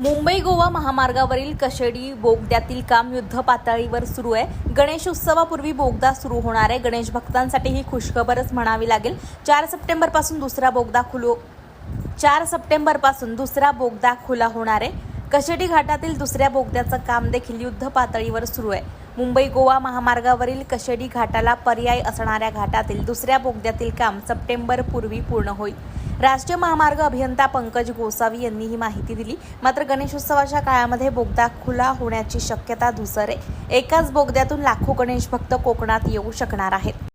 मुंबई गोवा महामार्गावरील कशेडी बोगद्यातील काम युद्ध पातळीवर सुरू आहे. गणेश उत्सवापूर्वी बोगदा सुरू होणार आहे. गणेश भक्तांसाठी ही खुशखबरच म्हणावी लागेल. चार सप्टेंबरपासून दुसरा बोगदा खुलो चार सप्टेंबरपासून दुसरा बोगदा खुला होणार आहे. कशेडी घाटातील दुसऱ्या बोगद्याचं काम देखील युद्ध पातळीवर सुरू आहे. मुंबई गोवा महामार्गावरील कशेडी घाटाला पर्याय असणाऱ्या घाटातील दुसऱ्या बोगद्यातील काम सप्टेंबर पूर्वी पूर्ण होईल. राष्ट्रीय महामार्ग अभियंता पंकज गोसावी यांनी ही माहिती दिली. मात्र गणेशोत्सवाच्या काळामध्ये बोगदा खुला होण्याची शक्यता धुसर आहे एकाच बोगद्यातून लाखो गणेश भक्त कोकणात येऊ शकणार आहेत.